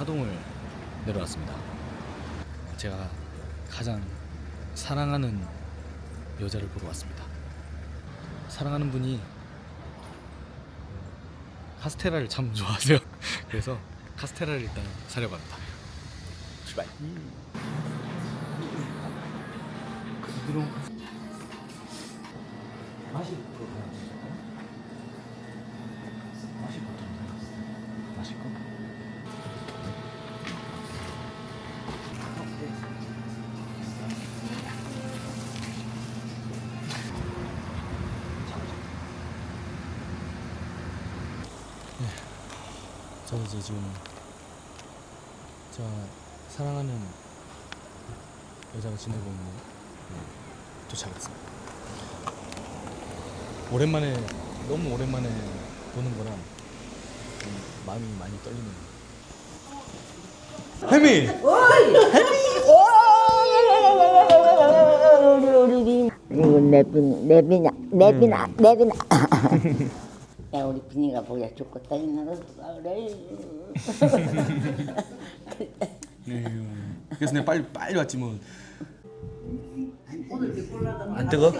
하동을 내려왔습니다. 어, 제가 가장 사랑하는 여자를 보러 왔습니다. 사랑하는 분이 카스테라를 참 좋아하세요. 그래서 카스테라를 일단 사려고 합니다. 출발. 맛이 맛이 지금 제가 사랑하는 여자가 지내고 있는 도착했습니다. 오랜만에 너무 오랜만에 보는 거라 좀 마음이 많이 떨리네요. 혜미! 이거 내빈 내빈아 내빈아 내빈아 야 우리 빈이가 보기야 죽겠다 이나도 누가 그래 네, 그래서 내가 빨리 빨리 왔지 뭐. 안 뜨거?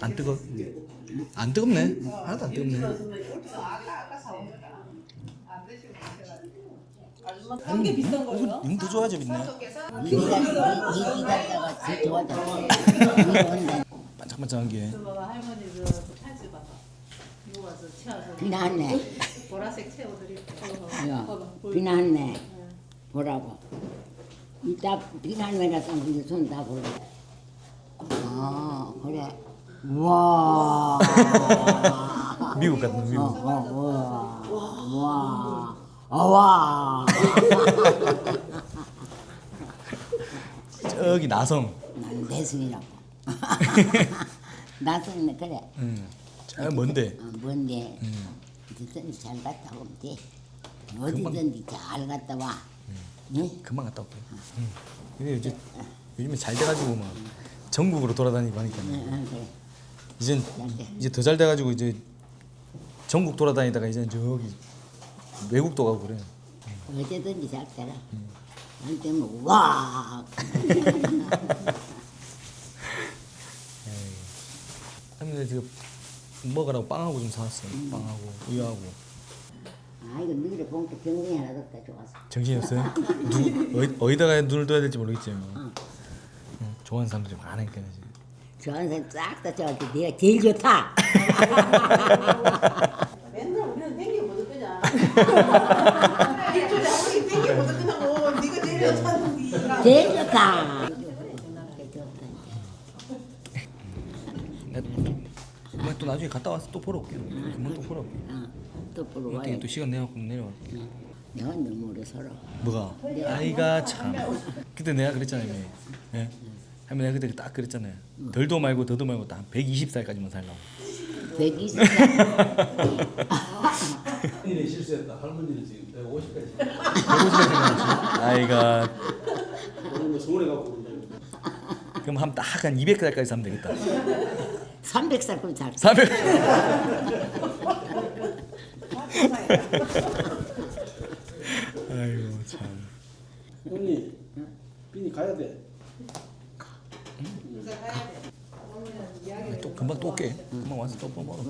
안 뜨거? 안 뜨겁네. 하나도 안 뜨겁네. 한개 비싼 거예요? 이건 더 좋아져 이 기다리다가 지 좋아졌어 반짝반짝한 게. 할머니 그. 채워서 비나네 보라색 채워드릴게. 야 봐봐. 보이- 비나네 보라고 이따 비나네라서 이제 손다 보래 아 그래 와 미국 같은 어, 미국. 어, 와, 와, 아, 와. 저기 나성. 난 대승이라고. 나승은 그래. 응. 저 뭔데? 어, 뭔데? 응. 어디든지 잘 갔다 오면 돼. 어디든지 잘 갔다 와. 응? 금방 갔다 올게. 응. 근데 이제 요즘에 잘 돼가지고 막 전국으로 돌아다니고 하니까 응, 응, 그래. 이젠. 이제 더 잘 돼가지고 이제 전국 돌아다니다가 이제 저기 외국도 가고 그래. 어디든지 잘 가라. 나한테 뭐, 와. 할머니 지금 먹으라고 빵하고 좀 사왔어. 빵하고 우유하고. 아, 이거 너희들 봉투 병동이 하나 뒀다 좋아서. 정신이 없어요? 누 어디, 어디다가 눈을 둬야 될지 모르겠지. 뭐. 응, 좋아하는 사람들이 많으니까 지금. 좋아하는 사람 싹다 좋아한테 내가 제일 좋다. 맨날 우리는 땡기 못 끄냐. 일주일에 한 번씩 땡기 못 끄냐고. 네가 제일 좋다는 제일 좋다. 그만 또 나중에 갔다 와서 또 보러 올게요. 금방 또 보러 올게요. 어, 또 보러 와야 또 시간 내갖고 내려와. 내가 너무 오래 살아. 뭐가? 아이가 참. 그때 내가 그랬잖아요. 예? 할머니 내가 그때 딱 그랬잖아요. 덜도 말고 더도 말고 딱 120살까지만 살라고. 120살. 할머니는 실수했다. 할머니는 지금 150까지. 150살 생각나지? 아이가 오늘 뭐 가고 그러는데. 그럼 한딱한 200살까지 살면 되겠다. 300살 그럼 잘. 400. 아이고 참. 형님, 빈이 가야 돼. 또 금방 또 올게. 금방 와서 또 먹어.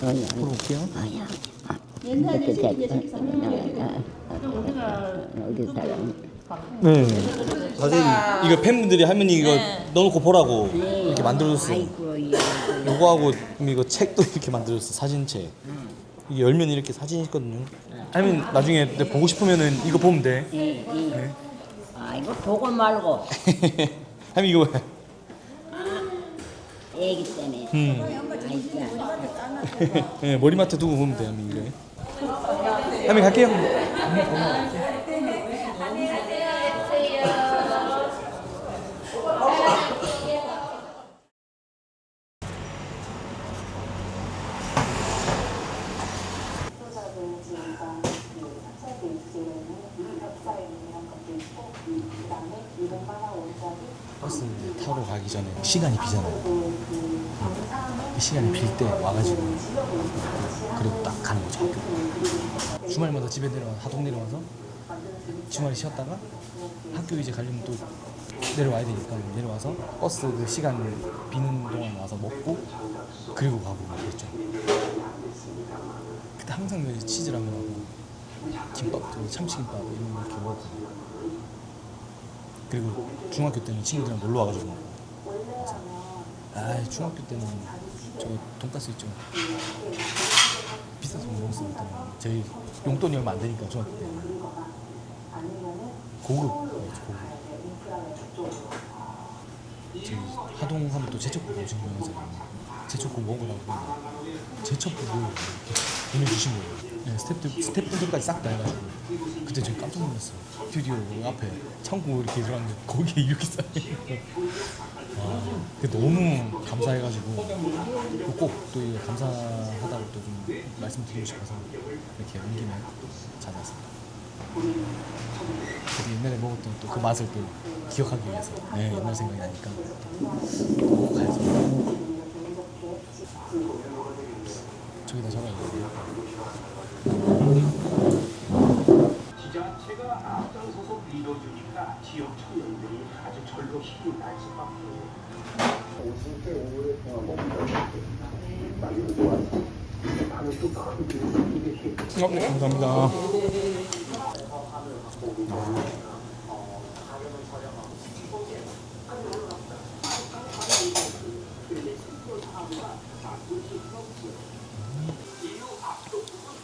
보러 올게요. 아야. 이렇게 됐다. 어디 살아? 네. 사진 이거 팬분들이 할머니 이거 넣어놓고 보라고 이렇게 만들어줬어. 아이고 이거. 요거하고 이거 책도 이렇게 만들었어 사진책. 이게 열면 이렇게 사진이 있거든요. 할머니 나중에 내 보고 싶으면은 이거 보면 돼. 예, 예. 아 이거 보고 말고 할머니 이거 봐. 애기 때문에. 음. 네, 머리맡에 두고 보면 돼요, 민규. 한번 갈게요. 음, 버스 타고 가기 전에 시간이 비잖아요. 그 시간이 빌 때 와가지고 그리고 딱 가는 거죠. 학교. 주말마다 집에 내려와 하동 내려와서 주말에 쉬었다가 학교 이제 가려면 또 내려와야 되니까 내려와서 버스 그 시간 비는 동안 와서 먹고 그리고 가고 그랬죠. 그때 항상 그 치즈라면하고 김밥, 그 참치김밥 이런 거 이렇게 먹고 그리고 중학교 때는 친구들이랑 놀러 와가지고 아 중학교 때는 저 돈가스 있죠. 비싸서 못 그때는 저희 용돈이 얼마 안 되니까 중학교 때. 고급. 고급. 저희 하동 하면 또 제첩국 엄청 유명하잖아요. 제첩국 먹으라고 제첩국을 이렇게 보내주신 거예요. 네, 스태프들, 스태프들까지 싹 다 해가지고 그때 제가 깜짝 놀랐어요. 그 앞에 창고 이렇게 들어갔는데 거기에 이렇게 쌓여있는 와, 그게 너무 감사해가지고 꼭또 이거 감사하다고 또 좀 말씀드리고 싶어서 이렇게 온 김에 찾아왔습니다. 그때 옛날에 먹었던 또 그 맛을 또 기억하기 위해서 네, 옛날 생각이 나니까 꼭 가야죠. 저기다 적어야겠네요. 지자체가 앞장서서 밀어주니까 지역 청년들이 아주 절로 힘이 날 수밖에 어, 네, 감사합니다.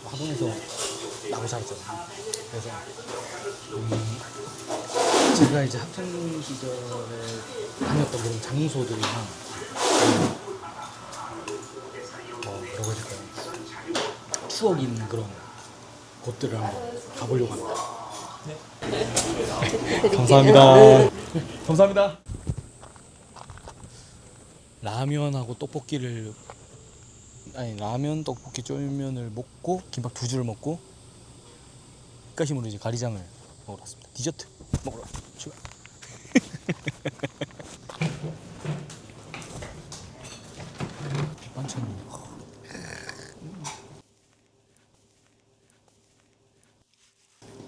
화동에서 살았잖아요. 그래서 음, 제가 이제 학창 시절에 다녔던 그런 장소들이랑 음, 어, 뭐라고 해야 될까요? 추억인 그런 곳들을 한번 가보려고 합니다. 감사합니다. 감사합니다. 라면하고 떡볶이를 아니 라면, 떡볶이, 쫄면을 먹고 김밥 두 줄을 먹고 끝가심으로 이제 가리장을 먹으러 왔습니다. 디저트 먹으러 출발. 반찬이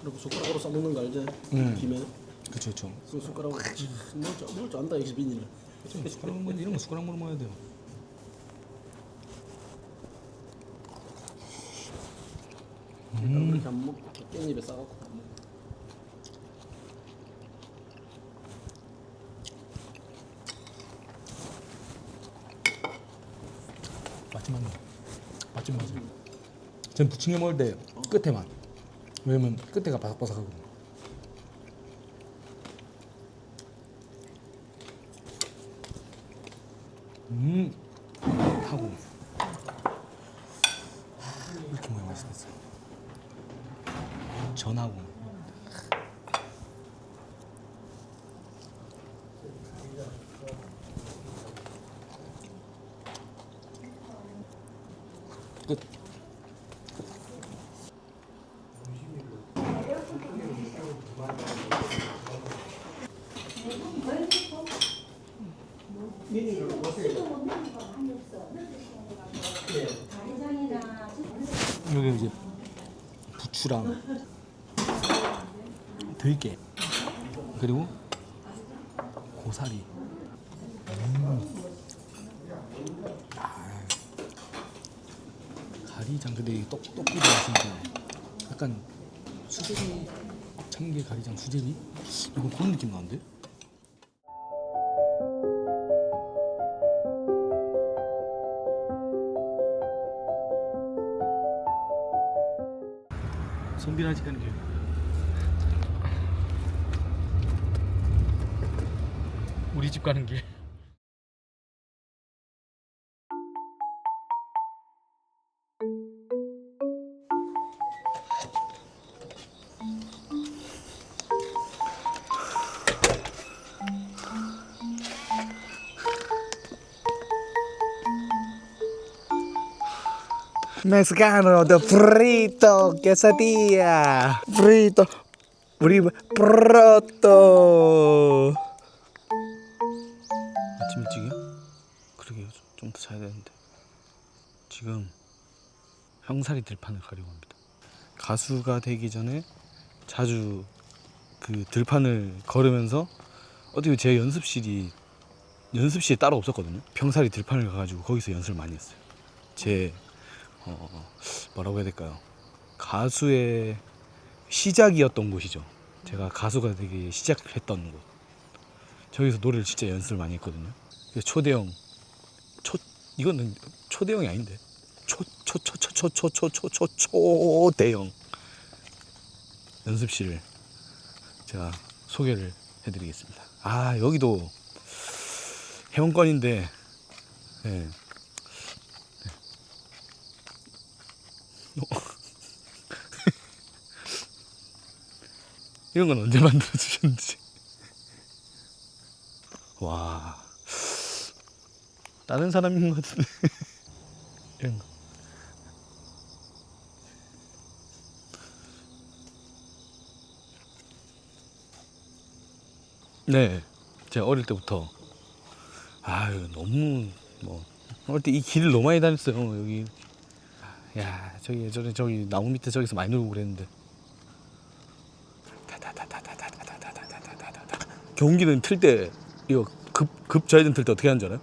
그리고 숟가락으로 싸먹는 거 알지? 음. 김에 그쵸 그쵸. 그 숟가락으로 먹을 줄, 먹을 줄 안다 이 비니는 그쵸, 숟가락 먹 이런 거 숟가락으로 먹어야 돼요. 그렇게 안 먹고 깻잎에 싸갖고 맞네. 맞지 맞아. 전 부침개 먹을 때 끝에만. 왜냐면 끝에가 바삭바삭하고. 음 하고 하, 이렇게 먹으면 맛있겠어. 전하고. 끝. 여기 이제 부추랑 들깨 그리고 고사리 음. 아. 가리장 근데 이 떡, 떡볶이 맛인데 약간 수제비 참게 가리장 수제비? 이거 그런 느낌 나는데? 손비라지 가는 길 우리 집 가는 길 Mexicano de frito quesadilla. Frito. 우리 프로토 아침 일찍이요? 그러게요. 좀 더 자야 되는데. 지금 형사리 들판을 가려고 합니다. 가수가 되기 전에 자주 그 들판을 걸으면서 어떻게 제 연습실이 연습실이 따로 없었거든요. 평사리 들판을 가가지고 거기서 연습을 많이 했어요. 제 어, 뭐라고 해야 될까요? 가수의 시작이었던 곳이죠. 제가 가수가 되기 시작했던 곳. 저기서 노래를 진짜 연습을 많이 했거든요. 초대형 초 이거는 초대형이 아닌데 초 초 초 초 초 초 초 초 초 초대형 연습실을 제가 소개를 해드리겠습니다. 아 여기도 회원권인데 예. 이런 건 언제 만들어 주셨는지. 와. 다른 사람인 것 같은데. 이런 거. 네. 제가 어릴 때부터 아유, 너무 뭐 어릴 때 이 길을 너무 많이 다녔어요. 여기 야, 저기 예전에 저기 나무 밑에 저기서 많이 놀고 그랬는데. 경기는 틀 때 이거 급, 급 좌회전 틀 때 어떻게 하는 줄 알아요?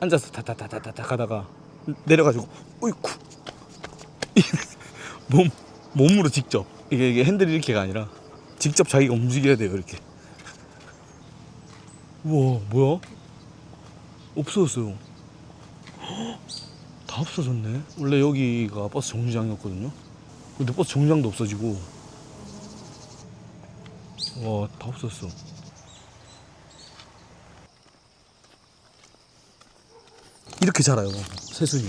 앉아서 타타타타타타 가다가 내려가지고 어이쿠 몸 몸으로 직접 이게, 이게 핸들이 이렇게가 아니라 직접 자기가 움직여야 돼요 이렇게 우와 뭐야 없어졌어요 헉, 다 없어졌네. 원래 여기가 버스 정류장이었거든요. 근데 버스 정류장도 없어지고. 와 다 없었어. 이렇게 자라요 새순이.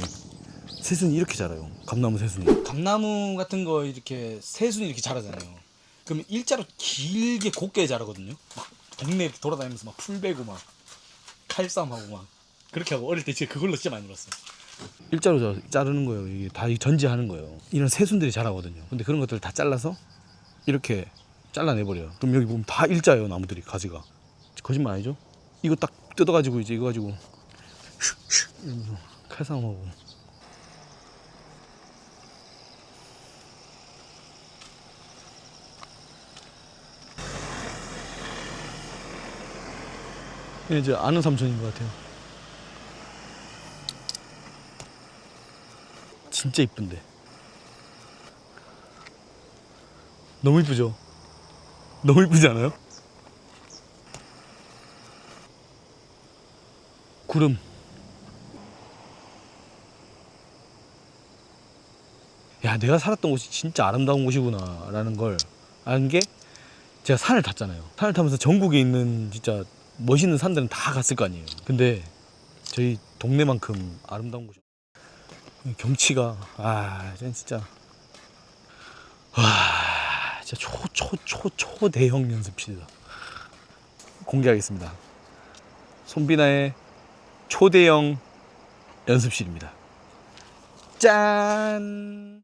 새순이 이렇게 자라요. 감나무 새순이. 감나무 같은 거 이렇게 새순이 이렇게 자라잖아요. 그러면 일자로 길게 곱게 자라거든요. 막 동네 돌아다니면서 막 풀 베고 막 칼싸움하고 막 그렇게 하고 어릴 때 진짜 그걸로 진짜 많이 놀았어요 일자로 자- 자르는 거예요. 이게 다 전지하는 거예요. 이런 새순들이 자라거든요. 근데 그런 것들을 다 잘라서 이렇게 잘라내버려요. 그럼 여기 보면 다 일자예요 나무들이 가지가. 거짓말 아니죠? 이거 딱 뜯어가지고 이제 이거 가지고 칼싸움하고. 얘 이제 아는 삼촌인 것 같아요 진짜 이쁜데 너무 이쁘죠? 너무 이쁘지 않아요? 구름 야 내가 살았던 곳이 진짜 아름다운 곳이구나 라는 걸 아는 게 제가 산을 탔잖아요 산을 타면서 전국에 있는 진짜 멋있는 산들은 다 갔을 거 아니에요 근데 저희 동네만큼 아름다운 곳이 경치가 아 진짜. 와 진짜 초 초 초 초 대형 연습실이다. 공개하겠습니다. 손비나의 초대형 연습실입니다. 짠!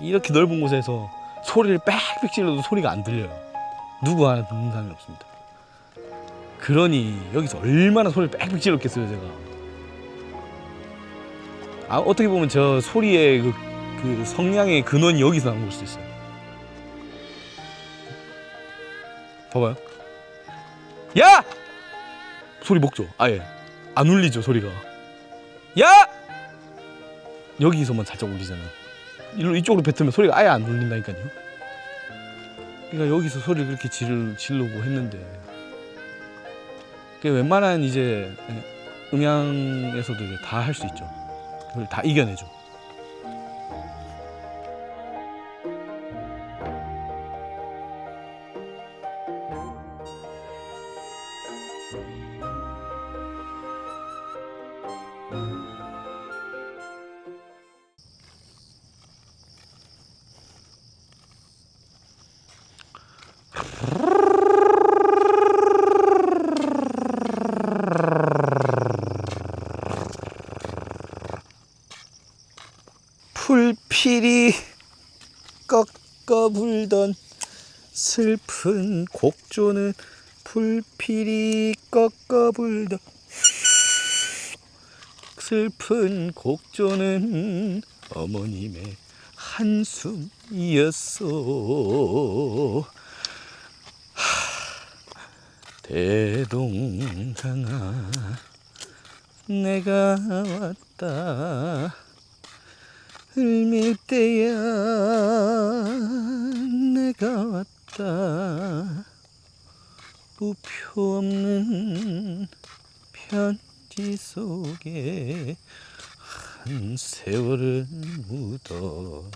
이렇게 넓은 곳에서 소리를 빽빽 질러도 소리가 안 들려요. 누구 하나 듣는 사람이 없습니다 그러니 여기서 얼마나 소리를 빽빽 질렀겠어요 제가. 아 어떻게 보면 저 소리의 그, 그 성량의 근원이 여기서 나온 걸 수도 있어요. 봐봐요. 야! 소리 먹죠? 아예. 안 울리죠 소리가. 야! 여기서만 살짝 울리잖아요. 이로 이쪽으로 뱉으면 소리가 아예 안 울린다니까요. 그러니까 여기서 소리를 그렇게 질, 지르고 했는데. 그 웬만한 이제 예, 음향에서도 다 할 수 있죠. 그걸 다 이겨내죠. 음. 슬픈 곡조는 불필이 꺾어 불던 슬픈 곡조는 어머님의 한숨이었어 하, 대동강아 내가 왔다. 을밀대야 내가 왔다 우표 없는 편지 속에 한 세월을 묻어놓고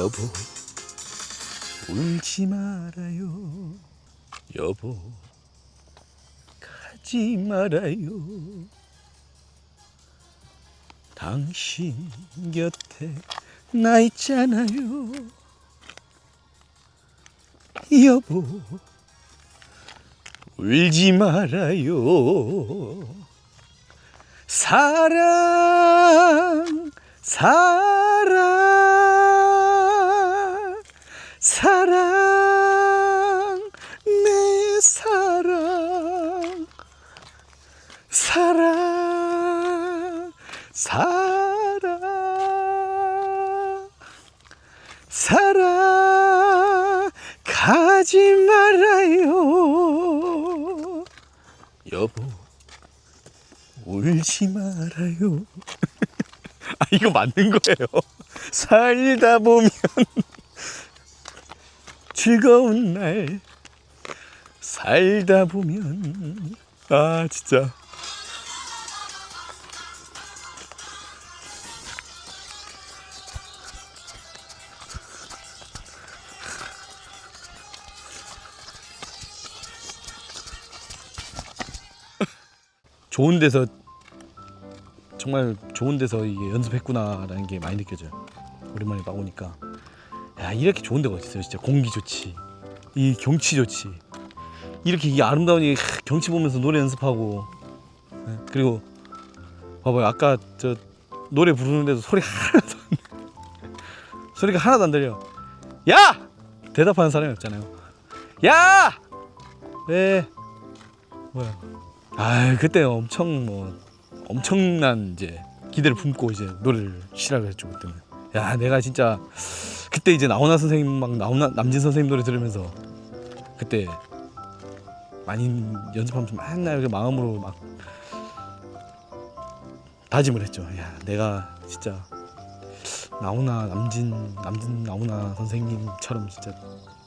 여보. 울지 말아요. 여보. 가지 말아요. 당신 곁에 나 있잖아요. 여보. 울지 말아요. 사랑 사랑 사랑 내 사랑. 사랑 사랑. 사랑 가지 말아요. 여보 울지 말아요. 아 이거 맞는 거예요. 살다 보면 즐거운 날 살다 보면. 아 진짜. 좋은 데서 정말 좋은 데서 이게 연습했구나라는 게 많이 느껴져요. 오랜만에 막 오니까 야 이렇게 좋은 데가 어딨어요 진짜. 공기 좋지. 이 경치 좋지. 이렇게 이 아름다운 이 경치 보면서 노래 연습하고. 예, 그리고 봐봐요. 아까 저 노래 부르는데도 소리 하나도 안 소리가 하나도 안 들려. 야! 대답하는 사람이 없잖아요. 야! 네. 뭐야? 아 그때 엄청 뭐 엄청난 이제 기대를 품고 이제 노래를 시작을 했죠 그때는. 야 내가 진짜 그때 이제 나훈아 선생님 막 나훈아 남진 선생님 노래 들으면서 그때 많이 연습하면 서 맨날 이렇게 마음으로 막 다짐을 했죠. 야 내가 진짜 나훈아 남진 남진 나훈아 선생님처럼 진짜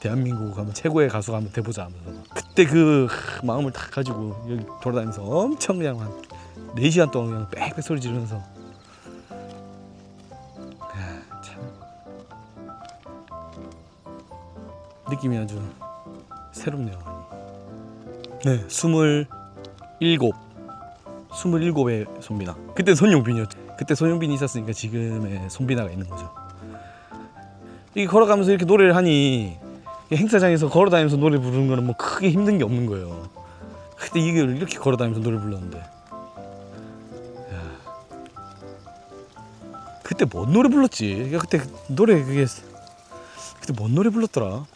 대한민국 가면 최고의 가수가 한번 돼보자 하면서 그때 그 마음을 딱 가지고 여기 돌아다니면서 엄청 그냥 한 4시간 동안 그냥 빽빽 소리 지르면서 느낌이 아주 새롭네요. 네, 스물일곱, 스물일곱의 손비나. 그때 손용빈이었죠. 그때 손용빈이 있었으니까 지금의 손비나가 있는 거죠. 이게 걸어가면서 이렇게 노래를 하니 이 행사장에서 걸어다니면서 노래 부르는 거는 뭐 크게 힘든 게 없는 거예요. 그때 이걸 이렇게 걸어다니면서 노래 불렀는데. 야. 그때 뭔 노래 불렀지? 야, 그때 노래 그게 그때 뭔 노래 불렀더라?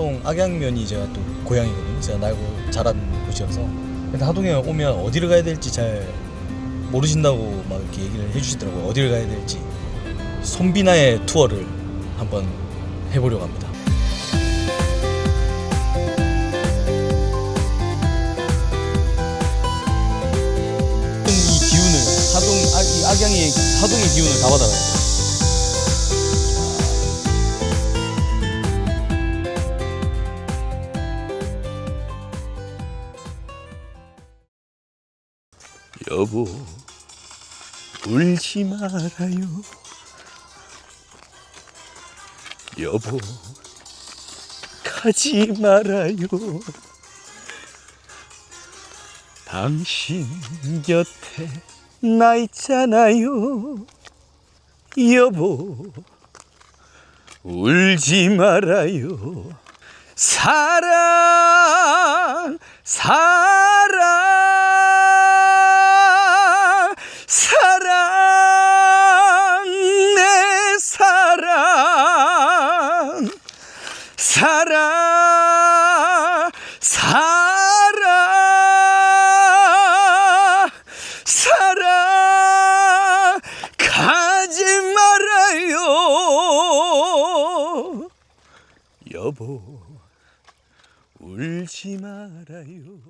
하동 악양면이 제가 또 고향이거든요. 제가 날고 자란 곳이어서. 근데 하동에 오면 어디를 가야 될지 잘 모르신다고 막 이렇게 얘기를 해주시더라고요. 어디를 가야 될지. 손비나의 투어를 한번 해보려고 합니다. 이 기운을 하동 아, 이 악양의 하동의 기운을 다 받아가야 돼. 여보 울지 말아요. 여보 가지 말아요. 당신 곁에 나 있잖아요. 여보 울지 말아요. 사랑 사랑 사랑 내 사랑. 사랑 사랑. 사랑 가지 말아요. 여보 울지 말아요